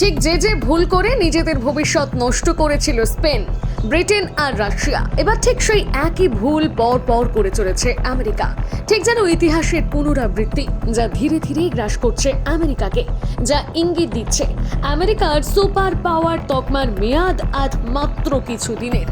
ঠিক যে যে ভুল করে নিজেদের ভবিষ্যৎ নষ্ট করেছিল স্পেন, ব্রিটেন আর রাশিয়া। এবার ঠিক সেই একই ভুল পর পর করে চলেছে আমেরিকা। ঠিক যেন ইতিহাসের পুনরাবৃত্তি যা ধীরে ধীরে গ্রাস করছে আমেরিকাকে, যা ইঙ্গিত দিচ্ছে। আমেরিকার সুপার পাওয়ার তকমার মেয়াদ আজ মাত্র কিছু দিনের।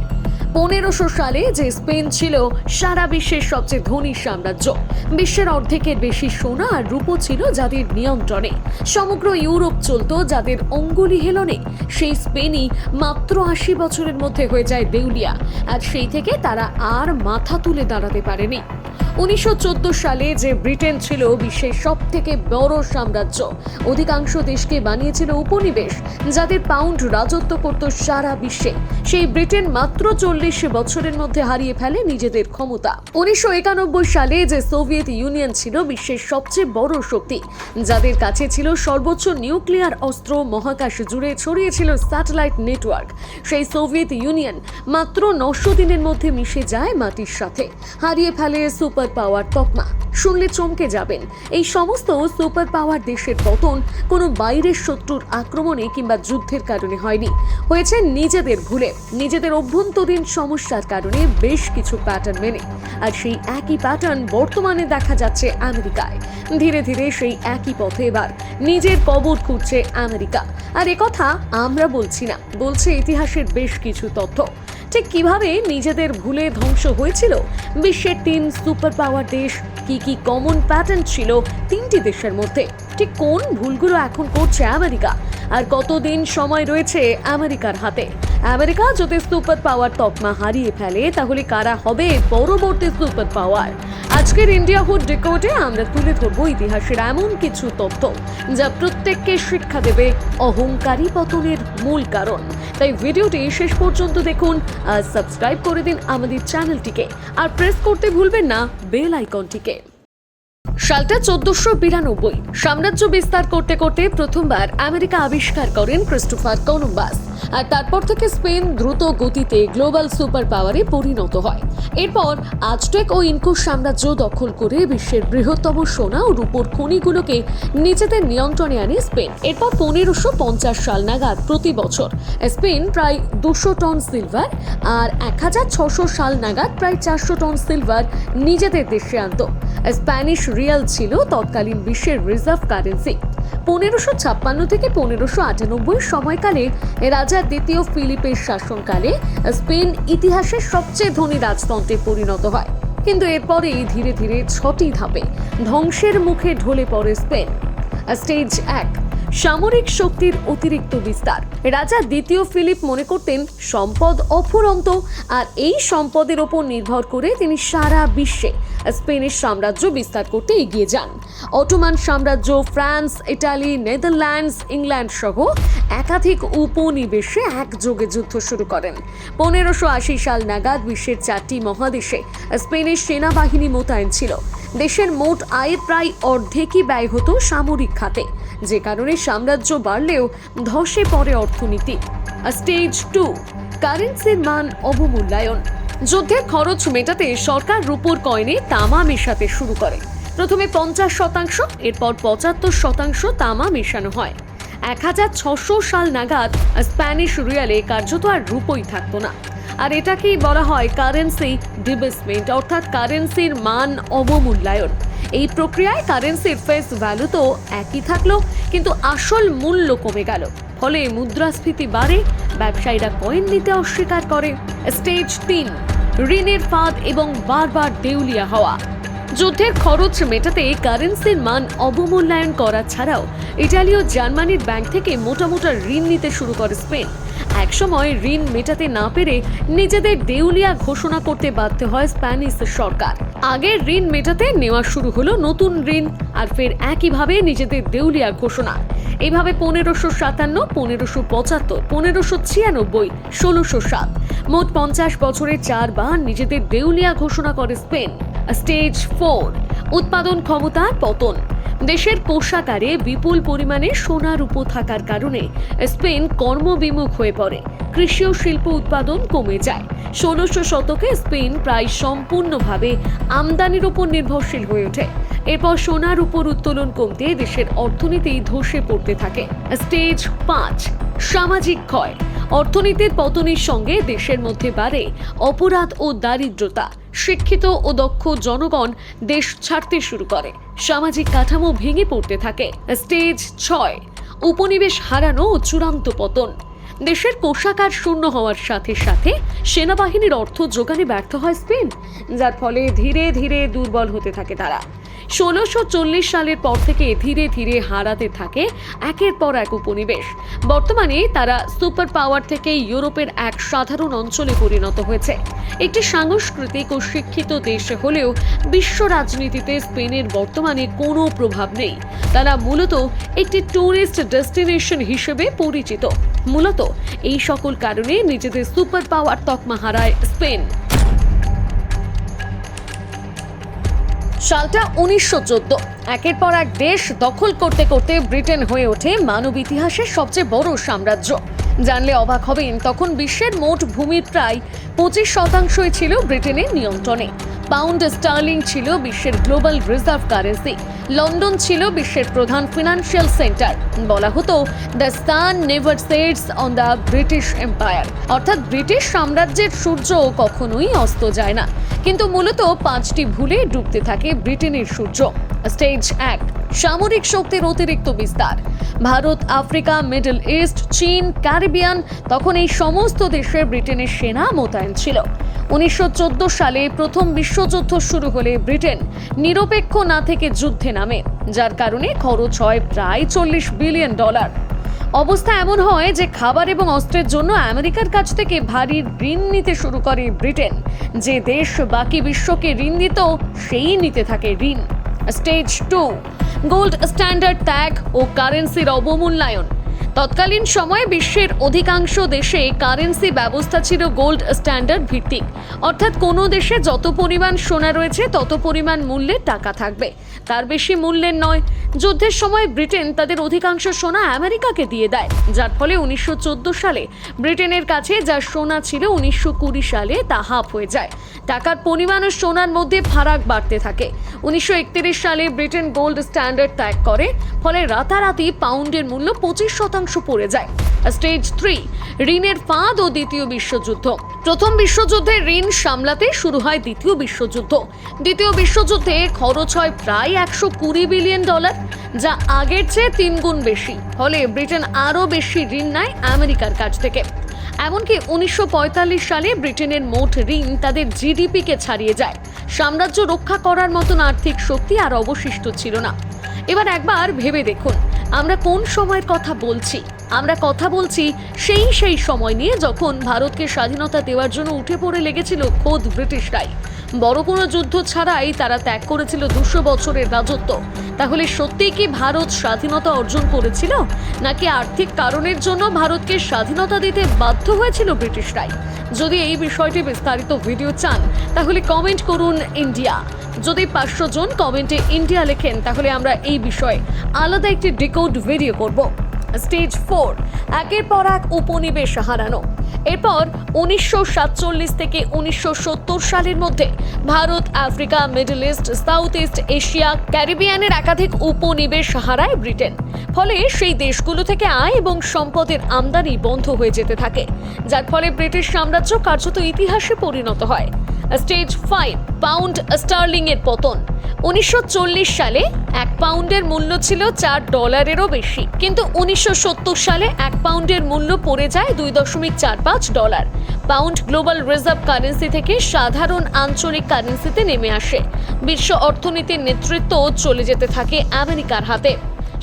পনেরোশো সালে যে স্পেন ছিল, সারা বিশ্বের সবচেয়ে ধনী সাম্রাজ্য। বিশ্বের অর্ধেকের বেশি সোনা আর রূপো ছিল যাদের নিয়ন্ত্রণে। সমগ্র ইউরোপ চলত যাদের অঙ্গুলি হেলনে। সেই স্পেনই মাত্র আশি বছরের মধ্যে হয়ে যায় দেউলিয়া। আর সেই থেকে তারা আর মাথা তুলে দাঁড়াতে পারেনি। উনিশশো সালে যে ব্রিটেন ছিল বিশ্বের সব থেকে বড় সাম্রাজ্য, অধিকাংশ দেশকে বানিয়েছিল উপনিবেশ, যাদের পাউন্ড রাজত্ব করত সারা বিশ্বে। সেই ব্রিটেন মাত্র চল্লিশ বছরের মধ্যে হারিয়ে ফেলে নিজেদের ক্ষমতা। উনিশশো সালে যে সোভিয়েত ইউনিয়ন ছিল বিশ্বের সবচেয়ে বড় শক্তি, যাদের কাছে ছিল সর্বোচ্চ নিউক্লিয়ার অস্ত্র মহাকাশ জুড়ে ছড়িয়েছিল স্যাটেলাইট নেটওয়ার্ক। সেই সোভিয়েত ইউনিয়ন মাত্র নশো দিনের মধ্যে মিশে যায় মাটির সাথে। হারিয়ে ফেলে সুপার পাওয়ার তকমা। শুনলে চমকে যাবেন। এই সমস্ত সুপার পাওয়ার দেশের পতন কোনো বাইরের শত্রুর আক্রমণে কিংবা যুদ্ধের কারণে হয়নি। হয়েছে নিজেদের ভুলে। নিজেদের অভ্যন্তরীণ সমস্যার কারণে বেশ কিছু প্যাটার্ন মেনে। আর সেই একই প্যাটার্ন বর্তমানে দেখা যাচ্ছে আমেরিকায়। ধীরে ধীরে সেই একই পথে এবার নিজের কবর খুঁজছে আমেরিকা। আর কথা আমরা বলছি না। বলছে ইতিহাসের বেশ কিছু তথ্য। ঠিক কীভাবে নিজেদের ভুলে ধ্বংস হয়েছিল? বিশ্বের তিন সুপার পাওয়ার দেশ কি কি কমন প্যাটার্ন ছিল তিনটি দেশের মধ্যে? ঠিক কোন ভুলগুলো এখন করছে আমেরিকা? আর কতদিন সময় রয়েছে আমেরিকার হাতে? আমেরিকা যদি সুপার পাওয়ার তকমা হারিয়ে ফেলে, তাহলে কারা হবে পরবর্তী সুপার পাওয়ার? আজকের ইন্ডিয়া হুড ডিকোডে আমরা তুলে ধরবো ইতিহাসের এমন কিছু তথ্য, যা প্রত্যেককে শিক্ষা দেবে অহংকারী পতনের মূল কারণ। তাই ভিডিওটি শেষ পর্যন্ত দেখুন আর সাবস্ক্রাইব করে দিন আমাদের চ্যানেলটিকে। আর প্রেস করতে ভুলবেন না, বেল আইকনটিকে। সালটা চোদ্দশো বিরানব্বই। সাম্রাজ্য বিস্তার করতে করতে প্রথমবার আমেরিকা আবিষ্কার করেন ক্রিস্টোফার কলম্বাস। আর তারপর থেকে স্পেন দ্রুত গতিতে গ্লোবাল সুপার পাওয়ারে পরিণত হয়। এরপর আজটেক ও ইনকোস সাম্রাজ্য দখল করে বিশ্বের বৃহত্তম সোনা ও রূপোর খনিগুলোকে নিজেদের নিয়ন্ত্রণে আনে স্পেন। এরপর পনেরোশো পঞ্চাশ সাল নাগাদ প্রতি বছর স্পেন প্রায় দুশো টন সিলভার আর এক হাজার ছশো সাল নাগাদ প্রায় চারশো টন সিলভার নিজেদের দেশে আনত। স্প্যানিশ রিয়াল ছিল তৎকালীন বিশ্বের রিজার্ভ কারেন্সি। পনেরোশো ছাপ্পান্ন থেকে পনেরোশো আটানব্বই সময়কালে রাজা দ্বিতীয় ফিলিপের শাসনকালে স্পেন ইতিহাসের সবচেয়ে ধনী রাজতন্ত্রে পরিণত হয়। কিন্তু এরপরেই ধীরে ধীরে ছটি ধাপে ধ্বংসের মুখে ঢলে পড়ে স্পেন। স্টেজ এক সামরিক শক্তির অতিরিক্ত বিস্তার। রাজা দ্বিতীয় ফিলিপ মনে করতেন সম্পদ অফুরন্ত, আর এই সম্পদের ওপর নির্ভর করে তিনি সারা বিশ্বে স্পেনের সাম্রাজ্য বিস্তার করতে এগিয়ে যান। অটোমান সাম্রাজ্য, ফ্রান্স, ইটালি, নেদারল্যান্ডস, ইংল্যান্ড সহ একাধিক উপনিবেশে একযোগে যুদ্ধ শুরু করেন। পনেরোশো আশি সাল নাগাদ বিশ্বের চারটি মহাদেশে স্পেনের সেনাবাহিনী মোতায়েন ছিল। দেশের মোট আয়ের প্রায় অর্ধেকই ব্যয় হতো সামরিক খাতে। যে কারণে সাম্রাজ্য বাড়লেও ধসে পড়ে অর্থনীতি। স্টেজ টু কারেন্সির মান অবমূল্যায়ন। যুদ্ধের খরচ মেটাতে সরকার রূপোর কয়েনে তামা মেশাতে শুরু করে। প্রথমে পঞ্চাশ শতাংশ, এরপর পঁচাত্তর শতাংশ তামা মেশানো হয়। এক হাজার ছশো সাল নাগাদ স্প্যানিশ রিয়ালে কার্যত আর রূপই থাকতো না। আর এটাকেই বলা হয় কারেন্সি ডিবেসমেন্ট অর্থাৎ কারেন্সির মান অবমূল্যায়ন। এই প্রক্রিয়ায় কারেন্সির ফেস ভ্যালু তো একই থাকল, কিন্তু আসল মূল্য কমে গেল। ফলে মুদ্রাস্ফীতি বাড়ে, ব্যবসায়ীরা কয়েন নিতে অস্বীকার করে। স্টেজ তিন, ঋণের ফাঁদ এবং বারবার দেউলিয়া হওয়া। যুদ্ধের খরচ মেটাতে কারেন্সির মান অবমূল্যায়ন করা ছাড়াও ইটালি ও জার্মানির ব্যাংক থেকে মোটা মোটা ঋণ নিতে শুরু করে স্পেন একসময় ঋণ মেটাতে না পেরে নিজেদের দেউলিয়া ঘোষণা করতে বাধ্য হয় স্প্যানিশ সরকার। আগের ঋণ মেটাতে নেওয়া শুরু হলো নতুন ঋণ আর ফের একইভাবে নিজেদের দেউলিয়া ঘোষণা। এইভাবে পনেরোশো সাতান্ন, পনেরোশো পঁচাত্তর, পনেরোশো ছিয়ানব্বই, ষোলোশো সাত, মোট পঞ্চাশ বছরে চারবার নিজেদের দেউলিয়া ঘোষণা করে স্পেন। স্টেজ ফোর, উৎপাদন ক্ষমতার পতন। দেশের কোষাগারে বিপুল পরিমাণে সোনার উপ থাকার কারণে স্পেন কর্মবিমুখ হয়ে পড়ে। কৃষি ও শিল্প উৎপাদন কমে যায়। ষোলোশো শতকে স্পেন প্রায় সম্পূর্ণভাবে আমদানির উপর নির্ভরশীল হয়ে ওঠে। এরপর সোনার উপর উত্তোলন কমতে দেশের অর্থনীতি ধসে পড়তে থাকে। স্টেজ পাঁচ, সামাজিক ক্ষয়। অর্থনীতির পতনের সঙ্গে দেশের মধ্যে বাড়ে অপরাধ ও দারিদ্রতা। শিক্ষিত ও দক্ষ জনগণ দেশ ছাড়তে শুরু করে। সামাজিক কাঠামো ভেঙে পড়তে থাকে। স্টেজ ছয়, উপনিবেশ হারানো ও চূড়ান্ত পতন। দেশের কোষাগার শূন্য হওয়ার সাথে সাথে সেনাবাহিনীর অর্থ যোগানে ব্যর্থ হয় স্পেন, যার ফলে ধীরে ধীরে দুর্বল হতে থাকে তারা। ষোলোশো সালের পর থেকে ধীরে ধীরে হারাতে থাকে একের পর এক উপনিবেশ। বর্তমানে তারা সুপার পাওয়ার থেকে ইউরোপের এক সাধারণ অঞ্চলে পরিণত হয়েছে। একটি সাংস্কৃতিক ও শিক্ষিত দেশ হলেও বিশ্ব রাজনীতিতে স্পেনের বর্তমানে কোনো প্রভাব নেই। তারা মূলত একটি ট্যুরিস্ট ডেস্টিনেশন হিসেবে পরিচিত। মূলত এই সকল কারণে নিজেদের সুপার পাওয়ার তকমা হারায় স্পেন। সালটা উনিশশো চোদ্দ। একের পর এক দেশ দখল করতে করতে ব্রিটেন হয়ে ওঠে মানব ইতিহাসের সবচেয়ে বড় সাম্রাজ্য। জানলে অবাক হবেন, তখন বিশ্বের মোট ভূমির প্রায় পঁচিশ শতাংশই ছিল ব্রিটেনের নিয়ন্ত্রণে। পাউন্ড স্টার্লিং ছিল বিশ্বের গ্লোবাল রিজার্ভ কারেন্সি। লন্ডন ছিল বিশ্বের প্রধান ফিনান্সিয়াল সেন্টার। বলা হতো, the sun never sets on the British empire. অর্থাৎ ব্রিটিশ সাম্রাজ্যের সূর্য কখনোই অস্ত যায় না। কিন্তু মূলত পাঁচটি ভুলে ডুবতে থাকে ব্রিটেনের সূর্য। স্টেজ এক, সামরিক শক্তির অতিরিক্ত বিস্তার। ভারত, আফ্রিকা, মিডল ইস্ট, চীন, ক্যারিবিয়ান, তখন এই সমস্ত দেশে ব্রিটেনের সেনা মোতায়েন ছিল। উনিশশো চোদ্দ সালে প্রথম বিশ্বযুদ্ধ শুরু হলে ব্রিটেন নিরপেক্ষ না থেকে যুদ্ধে নামে, যার কারণে খরচ হয় প্রায় চল্লিশ বিলিয়ন ডলার। অবস্থা এমন হয় যে খাবার এবং অস্ত্রের জন্য আমেরিকার কাছ থেকে ভারী ঋণ নিতে শুরু করে ব্রিটেন, যে দেশ বাকি বিশ্বকে ঋণ দিত, সেই নিতে থাকে ঋণ। স্টেজ টু, গোল্ড স্ট্যান্ডার্ড ত্যাগ ও কারেন্সির অবমূল্যায়ন। তৎকালীন সময়ে বিশ্বের অধিকাংশ দেশে কারেন্সি ব্যবস্থা ছিল গোল্ড স্ট্যান্ডার্ড ভিত্তিক। অর্থাৎ কোনো দেশে যত পরিমাণ সোনা রয়েছে, তত পরিমাণ মূল্যের টাকা থাকবে। তার বেশি মূল্যের নয় যুদ্ধের সময় ব্রিটেন তাদের অধিকাংশ সোনা আমেরিকাকে দিয়ে দেয়। যার ফলে উনিশশো চোদ্দ সালে ব্রিটেনের কাছে যা সোনা ছিল উনিশশো কুড়ি সালে তা হাফ হয়ে যায়। টাকার পরিমাণ ও সোনার মধ্যে ফারাক বাড়তে থাকে। উনিশশো সালে ব্রিটেন গোল্ড স্ট্যান্ডার্ড ত্যাগ করে, ফলে রাতারাতি পাউন্ডের মূল্য পঁচিশ শতাংশ পড়ে যায়। স্টেজ থ্রি, ঋণের ফাঁদ ও দ্বিতীয় বিশ্বযুদ্ধ। প্রথম বিশ্বযুদ্ধে ঋণ সামলাতে শুরু হয় দ্বিতীয় বিশ্বযুদ্ধ। দ্বিতীয় বিশ্বযুদ্ধে খরচ হয় প্রায় একশো কুড়ি বিলিয়ন ডলার। যা আগের চেয়ে তিন গুণ বেশি। ফলে ব্রিটেন আরও বেশি ঋণ নেয় আমেরিকার কাছ থেকে। এমনকি উনিশশো পঁয়তাল্লিশ সালে ব্রিটেনের মোট ঋণ তাদের জিডিপিকে ছাড়িয়ে যায়। সাম্রাজ্য রক্ষা করার মতন আর্থিক শক্তি আর অবশিষ্ট ছিল না। এবার একবার ভেবে দেখুন, আমরা কোন সময়ের কথা বলছি? আমরা কথা বলছি সেই সেই সময় নিয়ে যখন ভারতকে স্বাধীনতা দেওয়ার জন্য উঠে পড়ে লেগেছিল খোদ ব্রিটিশরাই। বড় কোনো যুদ্ধ ছাড়াই তারা ত্যাগ করেছিল দুশো বছরের রাজত্ব। তাহলে সত্যিই কি ভারত স্বাধীনতা অর্জন করেছিল? নাকি আর্থিক কারণের জন্য ভারতকে স্বাধীনতা দিতে বাধ্য হয়েছিল ব্রিটিশরাই? যদি এই বিষয়টি বিস্তারিত ভিডিও চান, তাহলে কমেন্ট করুন ইন্ডিয়া। যদি পাঁচশো জন কমেন্টে ইন্ডিয়া লেখেন, তাহলে আমরা এই বিষয়ে আলাদা একটি ডিকোড ভিডিও করব। স্টেজ ফোর, একের পর এক উপনিবেশ হারানো। এরপর উনিশশো সাতচল্লিশ থেকে উনিশশো সত্তর সালের মধ্যে Bharat, Africa, Middle East, South East Asia, ক্যারিবিয়ানের একাধিক উপনিবেশ হারায় ব্রিটেন। ফলে সেই দেশগুলো থেকে আয় এবং সম্পদের আমদানি বন্ধ হয়ে যেতে থাকে। যার ফলে ব্রিটিশ সাম্রাজ্য কার্যত ইতিহাসে পরিণত হয়। স্টেজ ফাইভ, পাউন্ড স্টার্লিং এর পতন। উনিশশো চল্লিশ সালে এক পাউন্ডের মূল্য ছিল চার ডলারেরও বেশি। কিন্তু উনিশশো সত্তর সালে এক পাউন্ডের মূল্য পড়ে যায় দুই দশমিক চার পাঁচ dollar. Pound global reserve currency থেকে সাধারণ আঞ্চলিক কারেন্সিতে নেমে আসে। বিশ্ব অর্থনীতির নেতৃত্ব চলে যেতে থাকে আমেরিকার হাতে।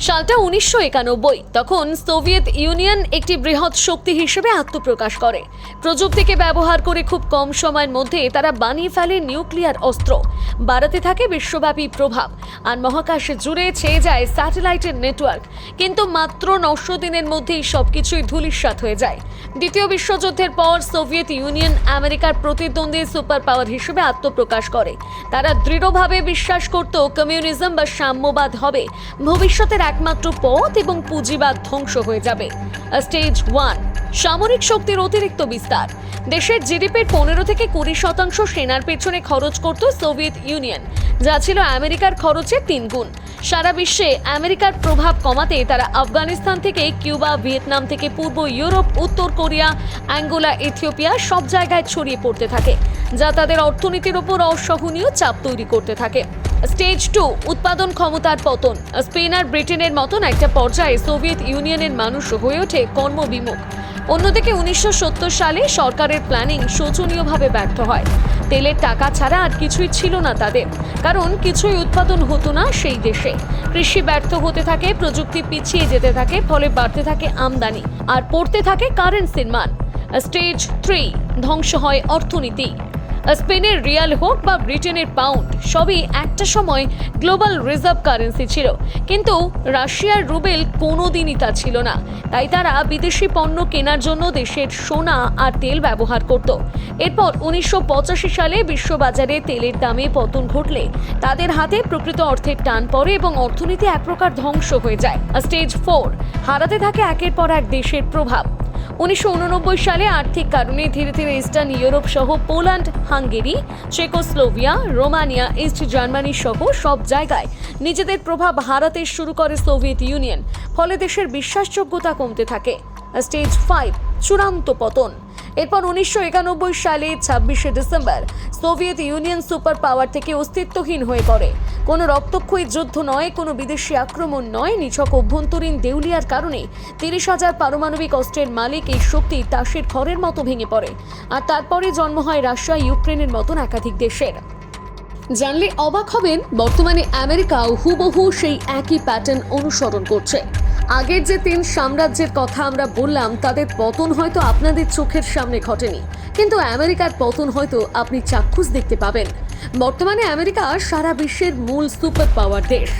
সালটা উনিশশো একানব্বই, তখন সোভিয়েত ইউনিয়ন একটি বৃহৎ শক্তি হিসেবে আত্মপ্রকাশ করে। প্রযুক্তিকে ব্যবহার করে খুব কম সময়ের মধ্যে তারা বানিয়ে ফেলে নিউক্লিয়ার অস্ত্র। বাড়াতে থাকে বিশ্বব্যাপী প্রভাব। আর মহাকাশে জুড়ে ছেয়ে যায় স্যাটেলাইটের নেটওয়ার্ক। কিন্তু মাত্র নশো দিনের মধ্যেই সবকিছুই ধূলিসাৎ হয়ে যায়। দ্বিতীয় বিশ্বযুদ্ধের পর সোভিয়েত ইউনিয়ন আমেরিকার প্রতিদ্বন্দ্বী সুপার পাওয়ার হিসেবে আত্মপ্রকাশ করে। তারা দৃঢ়ভাবে বিশ্বাস করত কমিউনিজম বা সাম্যবাদ হবে। ভবিষ্যতের একমাত্র পথ এবং পুঁজিবাদ ধ্বংস হয়ে যাবে। স্টেজ ওয়ান, সামরিক শক্তির অতিরিক্ত বিস্তার। দেশের জিডিপির পনেরো থেকে কুড়ি শতাংশ সেনার পেছনে খরচ করত সোভিয়েত ইউনিয়ন, যা ছিল আমেরিকার খরচের তিন গুণ। সারা বিশ্বে আমেরিকার প্রভাব কমাতে তারা আফগানিস্তান থেকে কিউবা, ভিয়েতনাম থেকে পূর্ব ইউরোপ, উত্তর কোরিয়া, অ্যাঙ্গোলা, ইথিওপিয়া সব জায়গায় ছড়িয়ে পড়তে থাকে। যা তাদের অর্থনীতির উপর অসহনীয় চাপ তৈরি করতে থাকে। স্টেজ টু, উৎপাদন ক্ষমতার পতন। স্পেন আর ব্রিটেনের মতন একটা পর্যায়ে সোভিয়েত ইউনিয়নের মানুষ হয়ে ওঠে কর্মবিমুখ। অন্যদিকে উনিশশো সত্তর সালে সরকারের প্ল্যানিং শোচনীয়ভাবে ব্যর্থ হয়। তেলের টাকা ছাড়া আর কিছুই ছিল না তাদের। কারণ কিছুই উৎপাদন হতো না সেই দেশে। কৃষি ব্যর্থ হতে থাকে, প্রযুক্তি পিছিয়ে যেতে থাকে, ফলে বাড়তে থাকে আমদানি। আর পড়তে থাকে কারেন্সির মান। স্টেজ থ্রি, ধ্বংস হয় অর্থনীতি। স্পেনের রিয়াল হোক বা ব্রিটেনের পাউন্ড, সবই একটা সময় গ্লোবাল রিজার্ভ কারেন্সি ছিল। কিন্তু রাশিয়ার রুবেল কোনোদিনই তা ছিল না। তাই তারা বিদেশি পণ্য কেনার জন্য দেশের সোনা আর তেল ব্যবহার করত। এরপর উনিশশো পঁচাশি সালে বিশ্ববাজারে তেলের দামে পতন ঘটলে তাদের হাতে প্রকৃত অর্থের টান পড়ে এবং অর্থনীতি এক প্রকার ধ্বংস হয়ে যায়। স্টেজ ফোর, হারাতে থাকে একের পর এক দেশের প্রভাব। উনিশশো উননব্বই সালে আর্থিক কারণে ধীরে ধীরে ইস্টার্ন ইউরোপ সহ Poland, Hungary, Czechoslovakia, Romania, East Germany সহ সব জায়গায় নিজেদের প্রভাব হারাতে শুরু করে সোভিয়েত ইউনিয়ন, ফলে দেশের বিশ্বাসযোগ্যতা কমতে থাকে। স্টেজ ফাইভ চূড়ান্ত পতন। এরপর উনিশশো একানব্বই সালে, ছাব্বিশে December, Soviet Union super power থেকে অস্তিত্বহীন হয়ে পড়ে। কোনো রক্তক্ষয়ী যুদ্ধ নয়, কোনো বিদেশি আক্রমণ নয়, নিছক অভ্যন্তরীণ দেউলিয়ার কারণে তিরিশ হাজার পারমাণবিক অস্ত্রের মালিক এই শক্তি তাসের খড়ের মতো ভেঙে পড়ে। আর তারপরে জন্ম হয় রাশিয়া, ইউক্রেনের মতন একাধিক দেশের। জানলে অবাক হবেন, বর্তমানে আমেরিকাও হুবহু সেই একই প্যাটার্ন অনুসরণ করছে। আগের যে তিন সাম্রাজ্যের কথা আমরা বললাম, তাদের পতন হয়তো আপনাদের চোখের সামনে ঘটেনি। কিন্তু আমেরিকার পতন হয়তো আপনি চাক্ষুষ দেখতে পাবেন। বর্তমানে আমেরিকা সারা বিশ্বের মূল সুপার পাওয়ার দেশ।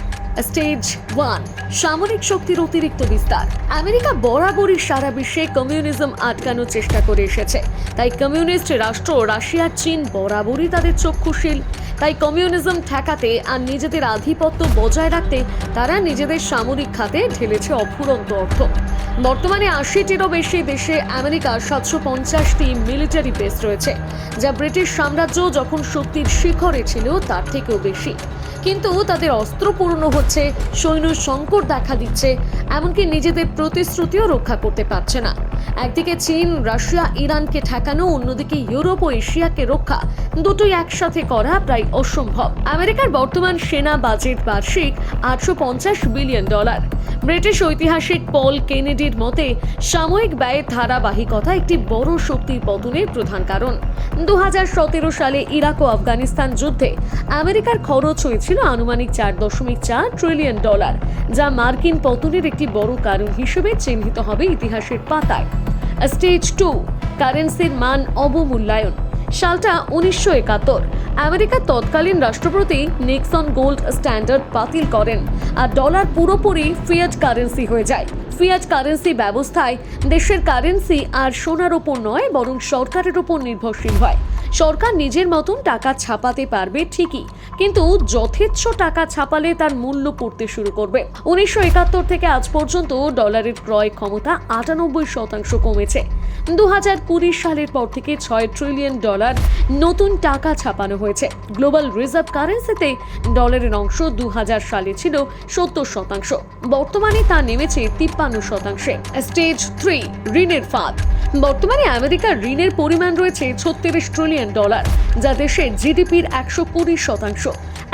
স্টেজ ওয়ান, সামরিক শক্তির অতিরিক্ত বিস্তার। আমেরিকা বরাবরই সারা বিশ্বে কমিউনিজম আটকানোর চেষ্টা করে এসেছে। তাই কমিউনিস্ট রাষ্ট্র রাশিয়া, চীন বরাবরই তাদের চক্ষুশীল। তাই কমিউনিজম ঠেকাতে আর নিজেদের আধিপত্য বজায় রাখতে তারা নিজেদের সামরিক খাতে ঢেলেছে অফুরন্ত অর্থ। বর্তমানে আশিটিরও বেশি দেশে আমেরিকার সাতশো পঞ্চাশটি মিলিটারি বেস রয়েছে, যা ব্রিটিশ সাম্রাজ্য যখন শক্তির শিখরে ছিল তার থেকেও বেশি। কিন্তু তাদের অস্ত্র পূর্ণ হচ্ছে, সৈন্য সংকট দেখা দিচ্ছে, এমনকি নিজেদের প্রতিশ্রুতিও রক্ষা করতে পারছে না। একদিকে চীন, রাশিয়া, ইরানকে ঠেকানো, অন্যদিকে ইউরোপ ও এশিয়াকে রক্ষা, দুটোই একসাথে করা প্রায় অসম্ভব। আমেরিকার বর্তমান সেনা বাজেট বার্ষিক আটশো পঞ্চাশ বিলিয়ন ডলার। ব্রিটিশ ঐতিহাসিক পল কেনেডির মতে, সাময়িক ব্যয়ের ধারাবাহিকতা একটি বড় শক্তির পতনের প্রধান কারণ। দু হাজার সতেরো সালে ইরাক ও আফগানিস্তান যুদ্ধে আমেরিকার খরচ হয়েছিল আনুমানিক চার দশমিক চার ট্রিলিয়ন ডলার, যা মার্কিন পতনের একটি বড় কারণ হিসেবে চিহ্নিত হবে ইতিহাসের পাতায়। স্টেজ টু, কারেন্সির মান অবমূল্যায়ন। সালটা উনিশশো একাত্তর। আমেরিকার তৎকালীন রাষ্ট্রপতি নিক্সন গোল্ড স্ট্যান্ডার্ড বাতিল করেন আর ডলার পুরোপুরি ফিয়াজ কারেন্সি হয়ে যায়। ফিয়াজ কারেন্সি ব্যবস্থায় দেশের কারেন্সি আর সোনার ওপর নয়, বরং সরকারের ওপর নির্ভরশীল হয়। সরকার নিজের মতন টাকা ছাপাতে পারবে ঠিকই, কিন্তু যথেচ্ছ টাকা ছাপালে তার মূল্য পড়তে শুরু করবে। উনিশশো একাত্তর থেকে আজ পর্যন্ত ডলারের ক্রয় ক্ষমতা আটানব্বই শতাংশ কমেছে। দু হাজার কুড়ি সালের পর থেকে ছয় ট্রিলিয়ন ডলার নতুন টাকা ছাপানো হয়েছে। গ্লোবাল রিজার্ভ কারেন্সিতে ডলারের অংশ দু হাজার সালে ছিল সত্তর শতাংশ। বর্তমানে তা নেমেছে তিপ্পান্ন শতাংশে। স্টেজ থ্রি ঋণের ফাঁদ। বর্তমানে আমেরিকার ঋণের পরিমাণ রয়েছে ছত্রিশ ট্রিলিয়ন ডলার যা দেশের জিডিপির একশো কুড়ি শতাংশ।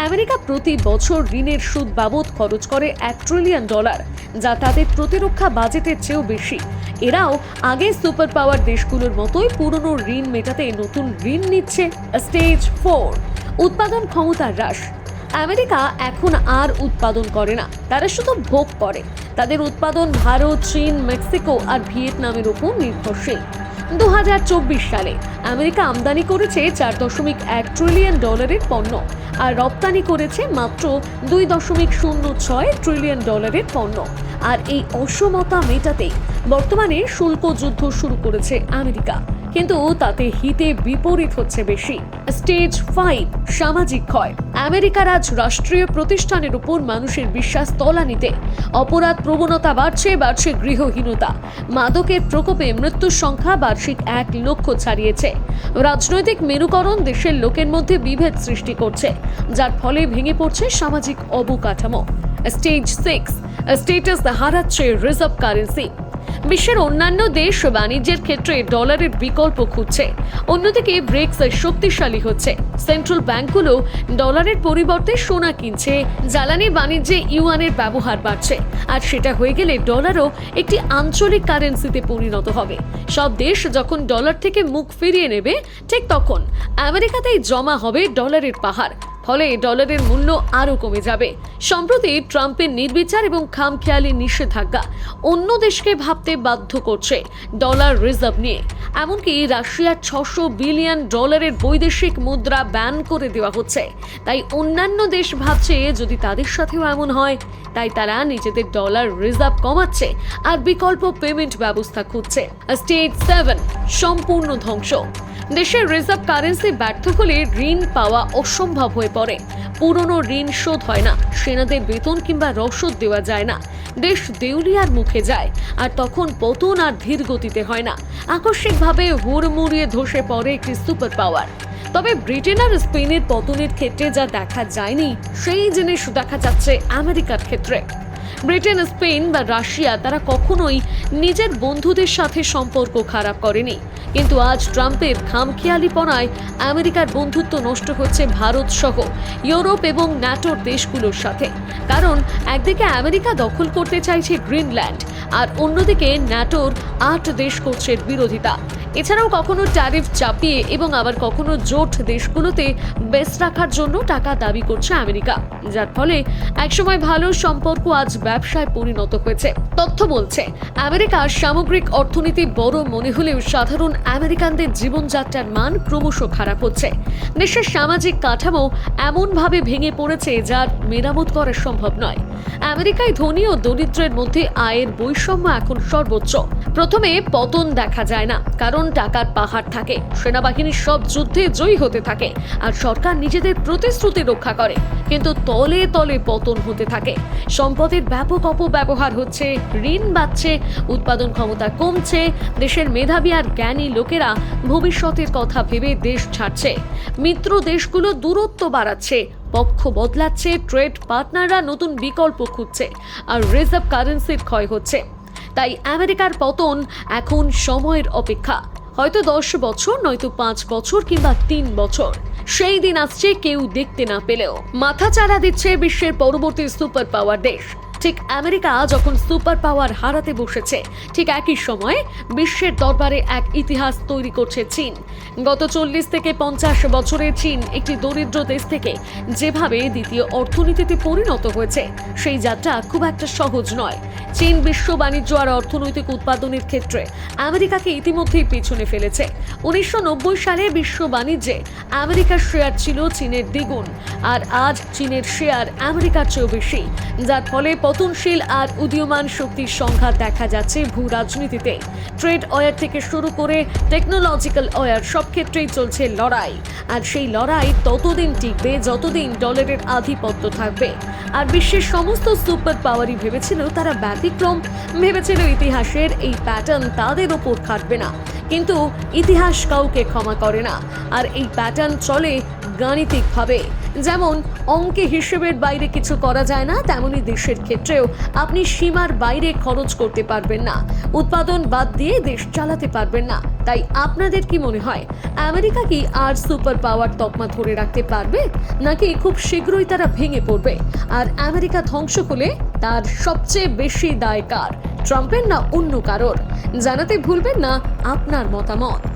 আমেরিকা প্রতি বছর ঋণের সুদ বাবদ খরচ করে এক ট্রিলিয়ন ডলার যা তাদের প্রতিরক্ষা বাজেটের চেয়েও বেশি। এরাও আগে সুপার পাওয়ার দেশগুলোর মতোই পুরনো ঋণ মেটাতে নতুন ঋণ নিচ্ছে স্টেজ ফোর উৎপাদন ক্ষমতার হ্রাস। আমেরিকা এখন আর উৎপাদন করে না। তারা শুধু ভোগ করে। তাদের উৎপাদন ভারত, চীন, মেক্সিকো আর ভিয়েতনামের উপর নির্ভরশীল। দু হাজার চব্বিশ সালে আমেরিকা আমদানি করেছে চার দশমিক এক ট্রিলিয়ন ডলারের পণ্য আর রপ্তানি করেছে মাত্র দুই দশমিক শূন্য ছয় ট্রিলিয়ন ডলারের পণ্য। আর এই অসমতা মেটাতেই বর্তমানে শুল্ক যুদ্ধ শুরু করেছে আমেরিকা। কিন্তু তাতে হিতে বিপরীত হচ্ছে বেশি। স্টেজ ফাইভ, সামাজিক ক্ষয়। আমেরিকার আজ রাষ্ট্রীয় প্রতিষ্ঠানের উপর মানুষের বিশ্বাস তলানিতে। অপরাধ প্রবণতা বাড়ছে বাড়ছে গৃহহীনতা। মাদকের প্রকোপে মৃত্যুর সংখ্যা বার্ষিক এক লক্ষ ছাড়িয়েছে। রাজনৈতিক মেরুকরণ দেশের লোকের মধ্যে বিভেদ সৃষ্টি করছে, যার ফলে ভেঙে পড়ছে সামাজিক অবকাঠামো। স্টেজ সিক্স, স্টেটাস হারাচ্ছে রিজার্ভ কারেন্সি। বিশ্বের অন্যান্য দেশ বাণিজ্যের ক্ষেত্রে ডলারের বিকল্প খুঁজছে। অন্যদিকে ব্রিক্স শক্তিশালী হচ্ছে। সেন্ট্রাল ব্যাংকগুলো ডলারের পরিবর্তে সোনা কিনছে। জ্বালানি বাণিজ্যে ইউয়ানের ব্যবহার বাড়ছে। আর সেটা হয়ে গেলে ডলারও একটি আঞ্চলিক কারেন্সিতে পরিণত হবে। সব দেশ যখন ডলার থেকে মুখ ফিরিয়ে নেবে, ঠিক তখন আমেরিকাতেই জমা হবে ডলারের পাহাড়। ফলে ডলারের মূল্য আরও কমে যাবে। সম্প্রতি ট্রাম্পের নির্বিচার এবং খামখেয়ালি নিষেধাজ্ঞা অন্য দেশকে ভাবতে বাধ্য করছে ডলার রিজার্ভ নিয়ে। এমনকি রাশিয়ার ছশো বিলিয়ন ডলারের বৈদেশিক মুদ্রা ব্যান করে দেওয়া হচ্ছে। তাই অন্যান্য দেশ ভাবছে যদি তাদের সাথেও এমন হয়, তাই তারা নিজেদের ডলার রিজার্ভ কমাচ্ছে আর বিকল্প পেমেন্ট ব্যবস্থা খুঁজছে। স্টেট সেভেন সম্পূর্ণ ধ্বংস। দেশের রিজার্ভ কারেন্সি ব্যর্থ হলে ঋণ পাওয়া অসম্ভব হয়ে পড়ে। পুরনো ঋণ শোধ হয় না, সেনাদের বেতন কিংবা রসদ দেওয়া যায় না। দেশ দেউলিয়ার মুখে যায়, আর তখন পতন আর ধীর গতিতে হয় না। আকস্মিকভাবে হুড়মুড়িয়ে ধসে পড়ে একটি সুপার পাওয়ার তবে ব্রিটেন আর স্পেনের পতনের ক্ষেত্রে যা দেখা যায়নি, সেই জিনিস দেখা যাচ্ছে আমেরিকার ক্ষেত্রে। ব্রিটেন, স্পেন বা রাশিয়া তারা কখনোই নিজের বন্ধুদের সাথে সম্পর্ক খারাপ করেনি। কিন্তু আজ ট্রাম্পের খামখেয়ালিপনায় আমেরিকার বন্ধুত্ব নষ্ট হচ্ছে ভারত সহ ইউরোপ এবং ন্যাটোর দেশগুলোর সাথে। কারণ একদিকে আমেরিকা দখল করতে চাইছে গ্রিনল্যান্ড, আর অন্যদিকে ন্যাটোর আট দেশ করছে বিরোধিতা। এছাড়াও কখনো ট্যারিফ চাপিয়ে এবং আবার কখনো জোট দেশগুলোতে বেস রাখার জন্য টাকা দাবি করছে আমেরিকা। যার ফলে একসময় ভালো সম্পর্ক আজ ব্যবসায় পরিণত হয়েছে। তথ্য বলছে, আমেরিকার সামগ্রিক অর্থনীতি বড় মনে হলেও সাধারণ আমেরিকানদের জীবনযাত্রার মান ক্রমশ খারাপ হচ্ছে। দেশের সামাজিক কাঠামো এমনভাবে ভেঙে পড়েছে যার মেরামত করা সম্ভব নয়। আমেরিকায় ধনী ও দরিদ্রের মধ্যে আয়ের বৈষম্য এখন সর্বোচ্চ। প্রথমে পতন দেখা যায় না, কারণ টাকার পাহাড় থাকে, সেনাবাহিনীর সব যুদ্ধে জয়ী হতে থাকে, আর সরকার নিজেদের প্রতিশ্রুতি রক্ষা করে। কিন্তু তলে তলে পতন হতে থাকে। সম্পদের ব্যাপক অপব্যবহার হচ্ছে, ঋণ বাড়ছে, উৎপাদন ক্ষমতা কমছে, দেশের মেধাবী আর জ্ঞানী লোকেরা ভবিষ্যতের কথা ভেবে দেশ ছাড়ছে। মিত্র দেশগুলো দূরত্ব বাড়াচ্ছে, পক্ষ বদলাচ্ছে, ট্রেড পার্টনাররা নতুন বিকল্প খুঁজছে, আর রিজার্ভ কারেন্সির ক্ষয় হচ্ছে। তাই আমেরিকার পতন এখন সময়ের অপেক্ষা। হয়তো দশ বছর, নয়তো পাঁচ বছর কিংবা তিন বছর। সেই দিন আসছে কেউ দেখতে না পেলেও। মাথা চারা দিচ্ছে বিশ্বের পরবর্তী সুপার পাওয়ার দেশ। ঠিক আমেরিকা যখন সুপার পাওয়ার হারাতে বসেছে, ঠিক একই সময়ে বিশ্বের দরবারে এক ইতিহাস তৈরি করছে চীন। গত চল্লিশ থেকে পঞ্চাশ বছরে চীন একটি দরিদ্র দেশ থেকে যেভাবে দ্বিতীয় অর্থনীতিতে পরিণত হয়েছে, সেই যাত্রা খুব একটা সহজ নয়। চীন বিশ্ব বাণিজ্য আর অর্থনৈতিক উৎপাদনের ক্ষেত্রে আমেরিকাকে ইতিমধ্যেই পেছনে ফেলেছে। উনিশশো নব্বই সালে বিশ্ব বাণিজ্যে আমেরিকার শেয়ার ছিল চীনের দ্বিগুণ, আর আজ চীনের শেয়ার আমেরিকার চেয়েও বেশি, যার ফলে পতনশীল আর উদীয়মান শক্তির সংঘাত দেখা যাচ্ছে ভূ রাজনীতিতে। ট্রেড অয়ার থেকে শুরু করে টেকনোলজিক্যাল অয়ার সব ক্ষেত্রেই চলছে লড়াই। আর সেই লড়াই ততদিন টিকবে যতদিন ডলারের আধিপত্য থাকবে। আর বিশ্বের সমস্ত সুপার পাওয়ারই ভেবেছিল তারা ব্যতিক্রম, ভেবেছিল ইতিহাসের এই প্যাটার্ন তাদের ওপর খাটবে না। কিন্তু ইতিহাস কাউকে ক্ষমা করে না। আর এই প্যাটার্ন চলে গাণিতিকভাবে। যেমন, অঙ্কে হিসেবের বাইরে কিছু করা যায় না, তেমনি দেশের ক্ষেত্রেও আপনি সীমার বাইরে খরচ করতে পারবেন না। উৎপাদন বাদ দিয়ে দেশ চালাতে পারবেন না। তাই আপনাদের কি মনে হয়, আমেরিকা কি আর সুপার পাওয়ার তকমা ধরে রাখতে পারবে? নাকি খুব শীঘ্রই তারা ভেঙে পড়বে? আর আমেরিকা ধ্বংস হলে তার সবচেয়ে বেশি দায় কার ট্রাম্পের না অন্য কারোর? জানাতে ভুলবেন না আপনার মতামত।